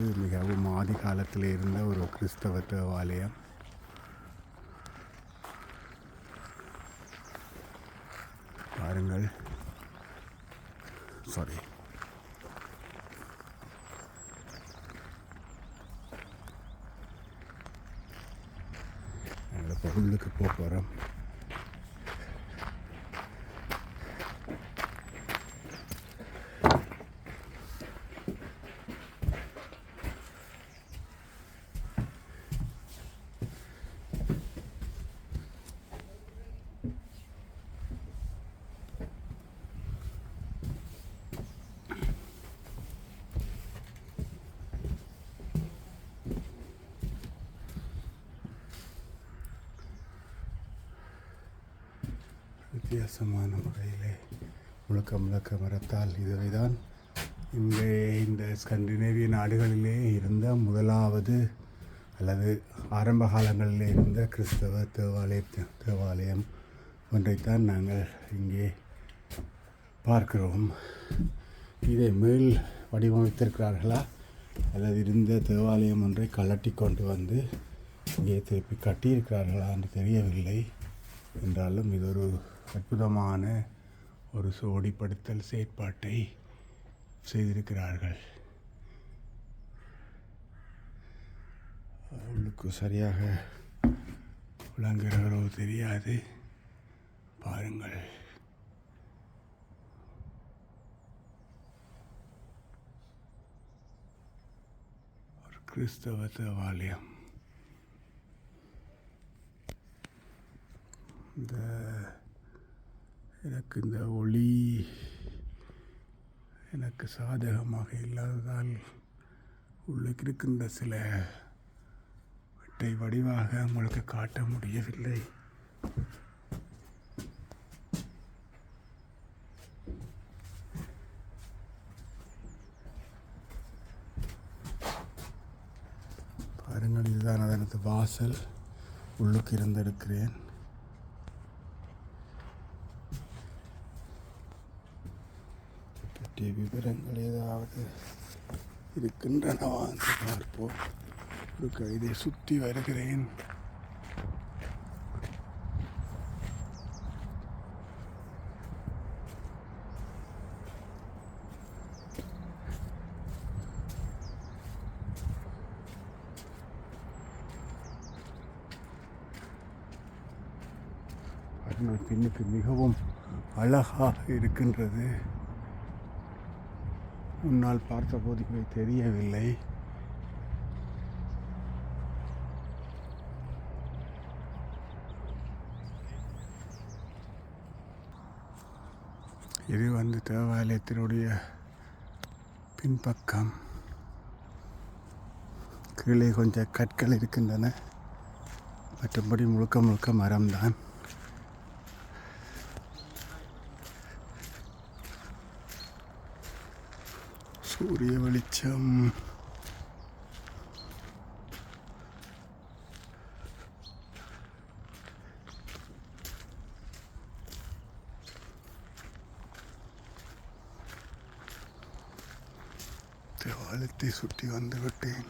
இது மிகவும் ஆதி காலத்தில் இருந்த ஒரு கிறிஸ்தவ தேவாலயம் பாருங்கள். சாரி நாங்கள் இப்போ உள்ளுக்கு போக போகிறோம் வித்தியாசமான முறையிலே முழுக்க முழுக்க மரத்தால் இதுவை தான் இங்கே இந்த ஸ்கண்டினேவிய நாடுகளிலே இருந்த முதலாவது அல்லது ஆரம்ப காலங்களிலே இருந்த கிறிஸ்தவ தேவாலய தேவாலயம் ஒன்றைத்தான் நாங்கள் இங்கே பார்க்கிறோம். இதை மேல் வடிவமைத்திருக்கிறார்களா? அல்லது இருந்த தேவாலயம் ஒன்றை கலட்டி கொண்டு வந்து இங்கே திருப்பி கட்டியிருக்கிறார்களா என்று தெரியவில்லை. என்றாலும் இது ஒரு அற்புதமான ஒரு சோடிப்படுத்தல் செயற்பாட்டை செய்திருக்கிறார்கள். உள்ளுக்கு சரியாக விளங்குகிறவரோ தெரியாது. பாருங்கள். ஒரு கிறிஸ்தவ தேவாலயம். இந்த எனக்கு இந்த ஒளி எனக்கு சாதகமாக இல்லாததால் உள்ளுக்கு இருக்கின்ற சில வெட்டை வடிவாக உங்களுக்கு காட்ட முடியவில்லை. பாருங்கள் இதுதான் அதனது வாசல். உள்ளுக்கு இருந்திருக்கிறேன். பற்றிய விவரங்கள் ஏதாவது இருக்கின்றனவா என்று பார்ப்போம். ஒரு கைதை சுற்றி வருகிறேன். பாருங்கள் பின்னுக்கு மிகவும் அழகாக இருக்கின்றது. முன்னால் பார்த்தபோது இவை தெரியவில்லை. இது வந்து தேவாலயத்தினுடைய பின்பக்கம். கீழே கொஞ்சம் கற்கள் இருக்கின்றன. மற்றபடி முழுக்க முழுக்க மரம்தான். சூரிய வெளிச்சம். தேவாலயத்தை சுற்றி வந்துவிட்டேன்.